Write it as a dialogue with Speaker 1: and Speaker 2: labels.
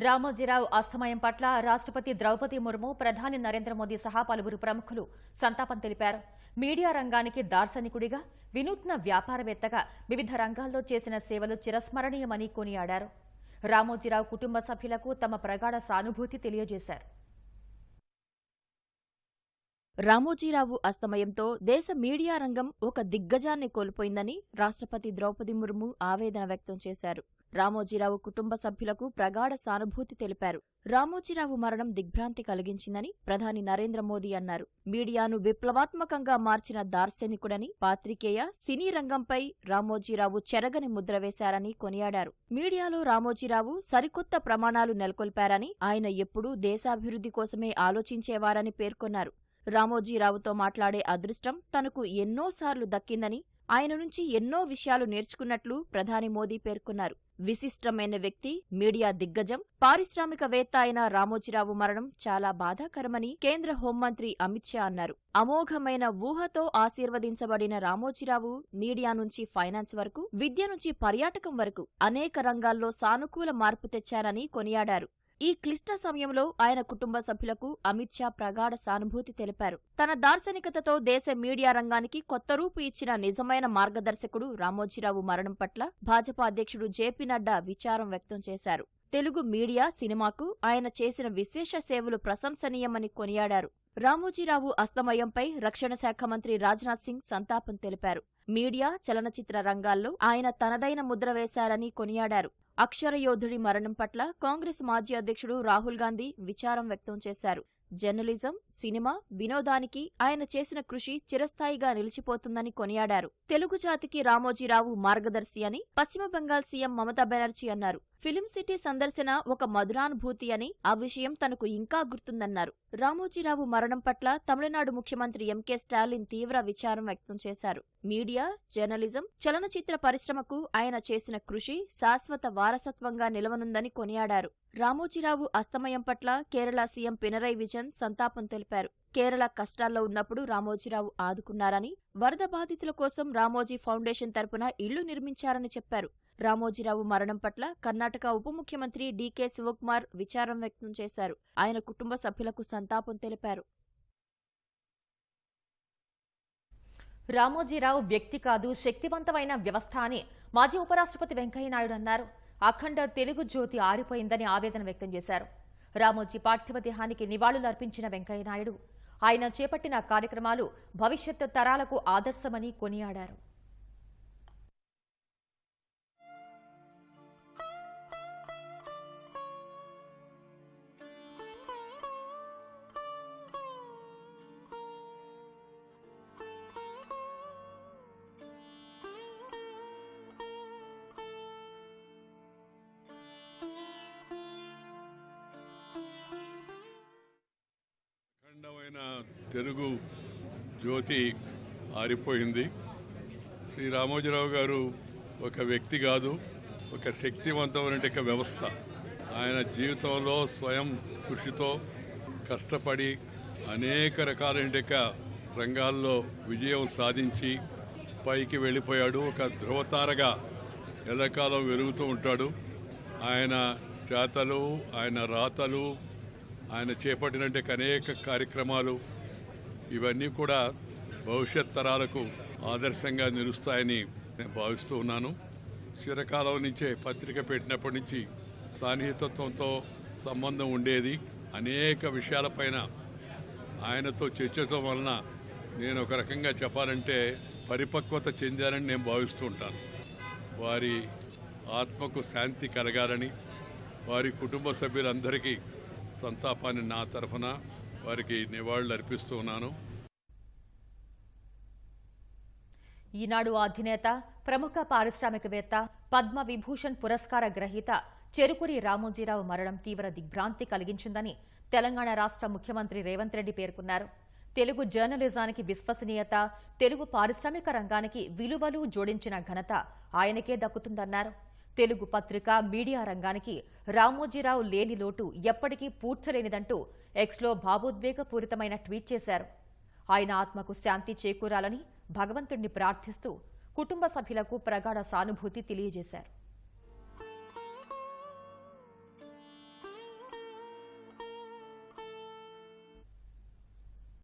Speaker 1: రామోజీరావు అస్తమయం పట్ల రాష్ట్రపతి ద్రౌపది ముర్ము ప్రధాని నరేంద్ర మోదీ సహా పలువురు ప్రముఖులు సంతాపం తెలిపారు. మీడియా రంగానికి దార్శనికుడిగా వినూత్న వ్యాపారవేత్తగా వివిధ రంగాల్లో చేసిన సేవలు చిరస్మరణీయమని కొనియాడారు. రామోజీరావు కుటుంబ సభ్యులకు తమ ప్రగాఢ సానుభూతి తెలియజేశారు.
Speaker 2: రామోజీరావు అస్తమయంతో దేశ మీడియా రంగం ఒక దిగ్గజాన్ని కోల్పోయిందని రాష్ట్రపతి ద్రౌపది ముర్ము ఆవేదన వ్యక్తం చేశారు. రామోజీరావు కుటుంబ సభ్యులకు ప్రగాఢ సానుభూతి తెలిపారు. రామోజీరావు మరణం దిగ్భ్రాంతి కలిగించిందని ప్రధాని నరేంద్ర మోదీ అన్నారు. మీడియాను విప్లవాత్మకంగా మార్చిన దార్శనికుడని పాత్రికేయ సినీ రంగంపై రామోజీరావు చెరగని ముద్ర వేశారని కొనియాడారు. మీడియాలో రామోజీరావు సరికొత్త ప్రమాణాలు నెలకొల్పారని ఆయన ఎప్పుడూ దేశాభివృద్ధి కోసమే ఆలోచించేవారని పేర్కొన్నారు. రామోజీరావుతో మాట్లాడే అదృష్టం తనకు ఎన్నోసార్లు దక్కిందని ఆయన నుంచి ఎన్నో విషయాలు నేర్చుకున్నట్లు ప్రధాని మోదీ పేర్కొన్నారు. విశిష్టమైన వ్యక్తి మీడియా దిగ్గజం పారిశ్రామికవేత్త అయిన రామోజీరావు మరణం చాలా బాధాకరమని కేంద్ర హోంమంత్రి అమిత్ షా అన్నారు. అమోఘమైన ఊహతో ఆశీర్వదించబడిన రామోజీరావు మీడియా నుంచి ఫైనాన్స్ వరకు విద్య నుంచి పర్యాటకం వరకు అనేక రంగాల్లో సానుకూల మార్పు తెచ్చారని కొనియాడారు. ఈ క్లిష్ట సమయంలో ఆయన కుటుంబ సభ్యులకు అమిత్ షా ప్రగాఢ సానుభూతి తెలిపారు. తన దార్శనికతతో దేశ మీడియా రంగానికి కొత్త రూపు ఇచ్చిన నిజమైన మార్గదర్శకుడు రామోజీరావు మరణం పట్ల భాజపా అధ్యక్షుడు జేపీ నడ్డా విచారం వ్యక్తం చేశారు. తెలుగు మీడియా సినిమాకు ఆయన చేసిన విశేష సేవలు ప్రశంసనీయమని కొనియాడారు. రామోజీరావు అస్తమయంపై రక్షణ శాఖ మంత్రి రాజ్నాథ్ సింగ్ సంతాపం తెలిపారు. మీడియా చలనచిత్ర రంగాల్లో ఆయన తనదైన ముద్ర వేశారని కొనియాడారు. అక్షర యోధుడి మరణం పట్ల కాంగ్రెస్ మాజీ అధ్యక్షుడు రాహుల్ గాంధీ విచారం వ్యక్తం చేశారు. జర్నలిజం సినిమా వినోదానికి ఆయన చేసిన కృషి చిరస్థాయిగా నిలిచిపోతుందని కొనియాడారు. తెలుగు జాతికి రామోజీరావు మార్గదర్శి అని పశ్చిమ బెంగాల్ సీఎం మమతా బెనర్జీ అన్నారు. ఫిలిం సిటీ సందర్శన ఒక మధురానుభూతి అని ఆ విషయం తనకు ఇంకా గుర్తుందన్నారు. రామోజీరావు మరణం పట్ల తమిళనాడు ముఖ్యమంత్రి ఎంకే స్టాలిన్ తీవ్ర విచారం వ్యక్తం చేశారు. మీడియా జర్నలిజం చలనచిత్ర పరిశ్రమకు ఆయన చేసిన కృషి శాశ్వత వారసత్వంగా నిలవనుందని కొనియాడారు. రామోజీరావు అస్తమయం పట్ల కేరళ సీఎం పినరై విజయన్ సంతాపం తెలిపారు. కేరళ కష్టాల్లో ఉన్నప్పుడు రామోజీరావు ఆదుకున్నారని వరద బాధితుల కోసం రామోజీ ఫౌండేషన్ తరపున ఇళ్ళు నిర్మించారని చెప్పారు. రామోజీరావు మరణం పట్ల కర్ణాటక ఉప ముఖ్యమంత్రి డీకే శివకుమార్ విచారం వ్యక్తం చేశారు. ఆయన కుటుంబ సభ్యులకు సంతాపం తెలిపారు.
Speaker 1: రామోజీరావు వ్యక్తి కాదు శక్తివంతమైన వ్యవస్థ అని మాజీ ఉపరాష్ట్రపతి వెంకయ్యనాయుడు అన్నారు. అఖండ తెలుగు జ్యోతి ఆరిపోయిందని ఆవేదన వ్యక్తం చేశారు. రామోజీ పార్థివ దేహానికి నివాళులు అర్పించిన వెంకయ్యనాయుడు ఆయన చేపట్టిన కార్యక్రమాలు భవిష్యత్తు తరాలకు ఆదర్శమని కొనియాడారు.
Speaker 3: తెలుగు జ్యోతి ఆరిపోయింది. శ్రీ రామోజీరావు గారు ఒక వ్యక్తి కాదు ఒక శక్తివంతమైన ఒక వ్యవస్థ. ఆయన జీవితంలో స్వయం కృషితో కష్టపడి అనేక రకాలైన రంగాల్లో విజయం సాధించి పైకి వెళ్ళిపోయాడు. ఒక ధ్రువతారగా ఎల్లకాలం వెలుగుతూ ఉంటాడు. ఆయన చేతలు ఆయన రాతలు ఆయన చేపట్టినట్టు అనేక కార్యక్రమాలు ఇవన్నీ కూడా భవిష్యత్ తరాలకు ఆదర్శంగా నిలుస్తాయని నేను భావిస్తూ ఉన్నాను. చిరకాలం నుంచే పత్రిక పెట్టినప్పటి నుంచి సాన్నిహితత్వంతో సంబంధం ఉండేది. అనేక విషయాలపైన ఆయనతో చర్చించడం వలన నేను ఒక రకంగా చెప్పాలంటే పరిపక్వత చెందానని నేను భావిస్తూ ఉంటాను. వారి ఆత్మకు శాంతి కలగాలని వారి కుటుంబ సభ్యులందరికీ సంతాపాన్ని నా తరఫున వారికి నివాళులు అర్పిస్తూ ఉన్నాను.
Speaker 1: ఈనాడు అధినేత ప్రముఖ పారిశ్రామికవేత్త పద్మ విభూషణ్ పురస్కార గ్రహీత చెరుకుడి రామోజీరావు మరణం తీవ్ర దిగ్భ్రాంతి కలిగించిందని తెలంగాణ రాష్ట్ర ముఖ్యమంత్రి రేవంత్ రెడ్డి పేర్కొన్నారు. తెలుగు జర్నలిజానికి విశ్వసనీయత తెలుగు పారిశ్రామిక రంగానికి విలువలు జోడించిన ఘనత ఆయనకే దక్కుతుందన్నారు. తెలుగు పత్రిక మీడియా రంగానికి రామోజీరావు లేని లోటు ఎప్పటికీ పూడ్చలేనిదంటూ ఎక్స్లో భావోద్వేగపూరితమైన ట్వీట్ చేశారు. ఆయన ఆత్మకు శాంతి చేకూరాలని భగవంతుణ్ణి ప్రార్థిస్తూ కుటుంబ సభ్యులకు ప్రగాఢ సానుభూతి తెలియజేశారు.